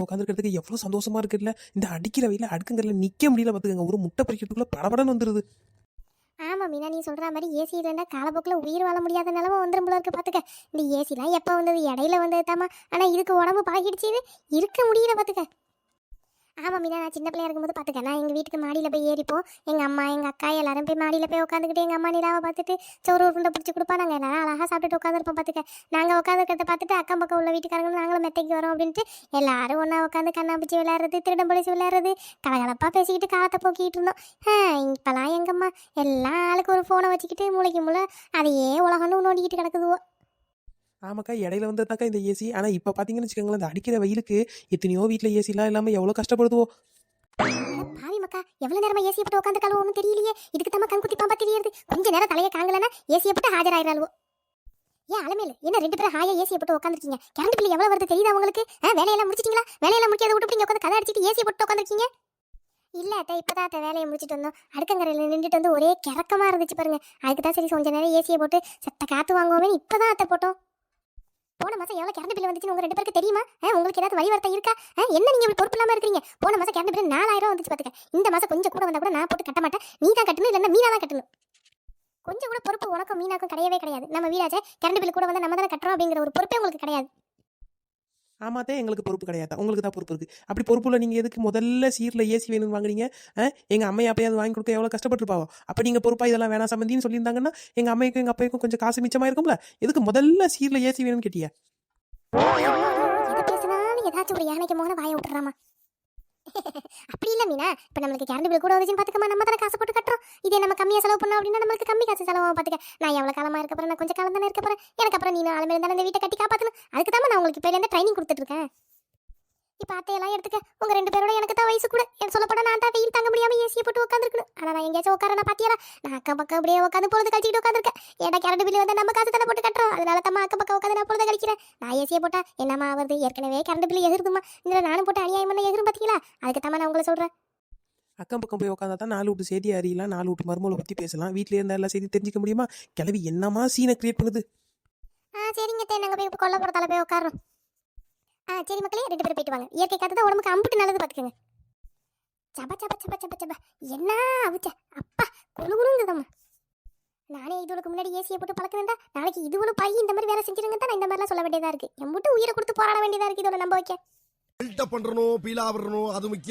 உட்காந்துருக்கிறதுக்கு எவ்வளவு சந்தோஷமா இருக்குல்ல? இந்த அடிக்கிற வெயில அடுக்குங்கல்ல நிக்க முடியல பாத்துக்கங்க. ஒரு முட்டை பறிக்கிறதுக்குள்ள படபடன்னு வந்துருது. ஆமா மீனா நீ சொல்ற மாதிரி ஏசி இருந்தா காலப்போக்கில் உயிர் வாழ முடியாத நிலம வந்துரும் போல இருக்கு பாத்துக்க. இந்த ஏசிலாம் எப்போ வந்தது? இடையில வந்தது தாமா ஆனா இதுக்கு உடம்பு பழகிடுச்சு இது. இருக்க முடியல பாத்துக்க. ஆமாம் மீனா நான் சின்ன பிள்ளையா இருக்கும்போது போது நான் எங்கள் வீட்டுக்கு மாடியில் போய் ஏறிப்போம். எங்கள் அம்மா எங்கள் அக்கா எல்லாரும் போய் மாடியில் போய் உட்காந்துக்கிட்டு எங்கள் அம்மா நிலாவை பார்த்துட்டு சோறு உருண்டை பிடிச்சி கொடுப்பா நாங்கள் எல்லாரும் அழகாக சாப்பிட்டுட்டு உட்காந்துருப்போம் பார்த்துக்க. நாங்கள் உட்காந்துருக்கிறத பார்த்துட்டு அக்கம் பக்கம் உள்ள வீட்டுக்காரங்களும் நாங்களும் மெத்தைக்கு வரோம் அப்படின்ட்டு எல்லாரும் ஒன்றா உட்காந்து கண்ணாம்பூச்சி விளையாடுறது திருடம் பிடிச்சி விளையாடுறது கலகலப்பாக பேசிக்கிட்டு காத்த போக்கிட்டு இருந்தோம். இப்போலாம் இப்பெல்லாம் எங்கம்மா? எல்லா ஆளுக்கு ஒரு ஃபோனை வச்சுக்கிட்டு மூளைக்கு மூளை அதையே உலகம்னு நோண்டிக்கிட்டு கிடக்குதுவோ. ஆமாக்கா இடையில வந்ததுனாக்கா இந்த ஏசி ஆனா இப்ப பாத்தீங்கன்னு வச்சுக்கோங்களேன் இந்த அடிக்கிற வெயிலுக்கு எத்தனையோ வீட்ல ஏசி எல்லாம் இல்லாம எவ்வளவு கஷ்டப்படுதுவோ. அட பாவி மக்கா எவ்வளவு நேரமா ஏசியை போட்டு உட்காந்து ஒன்றும் தெரியலையே. இதுக்கு தம்மா கண் பாம்பா தெரியுது கொஞ்ச நேரம் தலையை காங்கலன்னா ஏசியை போட்டு ஹாஜராயிராளுவோ ஏன் அலமேலு என்ன ரெண்டு பேரும் ஹாயா ஏசியை போட்டு உட்காந்துருக்கீங்க கரண்ட் பில் எவ்வளவு வருது தெரியுதா உங்களுக்கு? ஆ, வேலையெல்லாம் முடிச்சிட்டீங்களா? வேலையெல்லாம் முடிக்காத விட்டு இங்க உட்காந்து கதை அடிச்சிட்டு ஏசியை போட்டு உட்காந்துருக்கீங்க இல்ல அத்தை இப்பதான் அத்தை வேலையை முடிச்சிட்டு வந்தோம். அடுக்கங்கரையில் நின்றுட்டு வந்து ஒரே கிறக்கமா இருந்துச்சு பாருங்க. அதுக்கு தான் சரி கொஞ்ச நேரம் ஏசியை போட்டு சத்த காத்து வாங்குவோமே இப்பதான் அத்தை போட்டோம். போன மாசம் எவ்வளவு கரண்ட் பில் வந்துச்சுன்னு உங்க ரெண்டு பேருக்கு தெரியுமா? உங்களுக்கு ஏதாவது வழி இருக்கா? என்ன நீங்க இப்படி பொறுப்பு இல்லாம இருக்கீங்க போன மாசம் கரண்ட் பில் நாலாயிரம் வந்துச்சு பாத்துக்க. இந்த மாசம் கொஞ்சம் கூட வந்தா கூட நான் போட்டு கட்ட மாட்டேன். நீ தான் கட்டணும் இல்லைன்னா மீனா தான் கட்டணும். கொஞ்சம் கூட பொறுப்பு உனக்கும் மீனாக்கும் கிடையவே கிடையாது. நம்ம வீடாச்சே கரண்ட் பில் கூட வந்து நம்ம தானே கட்டுறோம் அப்படிங்கிற ஒரு பொறுப்பே உங்களுக்கு கிடையாது. ஆமாத்தே எங்களுக்கு பொறுப்பு கிடையாது? உங்களுக்கு தான் பொறுப்பு இருக்கு. அப்படி பொறுப்புல நீங்க எதுக்கு முதல்ல சீரில் ஏசி வேணும்னு வாங்குறீங்க ஆ? எங்க அம்மையா அப்பயாவது வாங்கி கொடுக்க எவ்வளோ கஷ்டப்பட்டுருப்பாவோ? அப்ப நீங்க பொறுப்பா இதெல்லாம் வேணாம் சம்பந்தின்னு சொல்லியிருந்தாங்கன்னா எங்க அம்மைக்கும் எங்கள் அப்பைக்கும் கொஞ்சம் காசு மிச்சமா இருக்கும்ல? எதுக்கு முதல்ல சீரில் ஏசி வேணும்னு கேட்டியா? ஏதாச்சும் ஒரு யானைக்கு மோன வாய விட்டுறாமா? அப்படி இல்லை மீனா. இப்ப நம்மளுக்கு கரண்ட் பில் கூட வந்துச்சுன்னு பாத்துக்கமா நம்ம தானே காசு போட்டு கட்டுறோம். இதே நம்ம கம்மியா செலவு பண்ணோம் அப்படின்னா நம்மளுக்கு கம்மி காசு செலவாகும் பாத்துக்க. நான் எவ்வளோ காலமா இருக்க போகிறேன் நான் கொஞ்சம் காலம் தானே இருக்க போகிறேன் எனக்கு அப்புறம் நீ நாலு இருந்தாலும் இந்த வீட்டை கட்டி காப்பாற்றணும் அதுக்கு தான் நான் உங்களுக்கு இப்ப ட்ரைனிங் கொடுத்துட்ருக்கேன் இப்ப அத்தையெல்லாம் எடுத்துக்க. உங்க ரெண்டு பேரோட எனக்கு தான் வயசு கூட. எனக்கு சொல்லப்பட நான் தான் வெயில் தாங்க முடியாம ஏசியை போட்டு உட்காந்துருக்கணும் ஆனா நான் எங்கேயாச்சும் உட்காரனா பாத்தியா நான் அக்கம் பக்கம் அப்படியே உட்காந்து பொழுது கழிச்சிட்டு உட்காந்துருக்கேன். ஏடா கரண்ட் பில் வந்து நம்ம காசு தானே போட்டு கட்டுறோம்? அதனால தம்மா அக்கம் பக்கம் உட்காந்து நான் பொழுது கழிக்கிறேன். நான் ஏசியை போட்டா என்னம்மா ஆகுது ஏற்கனவே கரண்ட் பில் எகிருதுமா இந்த நானும் போட்டு அநியாயம் பண்ண எகிரும் பாத்தீங்களா? அதுக்கு தான் நான் உங்களை சொல்றேன். அக்கம் பக்கம் போய் உட்காந்தா தான் நாலு விட்டு செய்தி அறியலாம் நாலு விட்டு மருமலை பத்தி பேசலாம். வீட்லயே இருந்தா எல்லா செய்தி தெரிஞ்சுக்க முடியுமா? கிளவி என்னமா சீனை கிரியேட் பண்ணுது? ஆ சரிங்க நாங்கள் போய் கொல்ல போகிறதால போய் உட்காரோம் சரி மக்களே ரெண்டு பேரும் போயிட்டு வாங்க. இயற்கை காத்து தான் உடம்புக்கு அம்புட்டு நல்லது பார்த்துக்கங்க சப சப சப சப சப. என்ன அவிச்ச அப்பா குழு குழுங்குதம்மா நானே இதுவளுக்கு முன்னாடி ஏசியை போட்டு பழக்கிறேன்டா நாளைக்கு இதுவளும் பை இந்த மாதிரி வேலை செஞ்சிருங்க தான் இந்த மாதிரிலாம் சொல்ல வேண்டியதா இருக்கு. எம்பிட்டு உயிரை கொடுத்து போராட வேண்டியதா இருக்கு இதோட நம்ப வைக்க. பில்டப் பண்றணும் பீலா வரணும் அது முக்கியம்.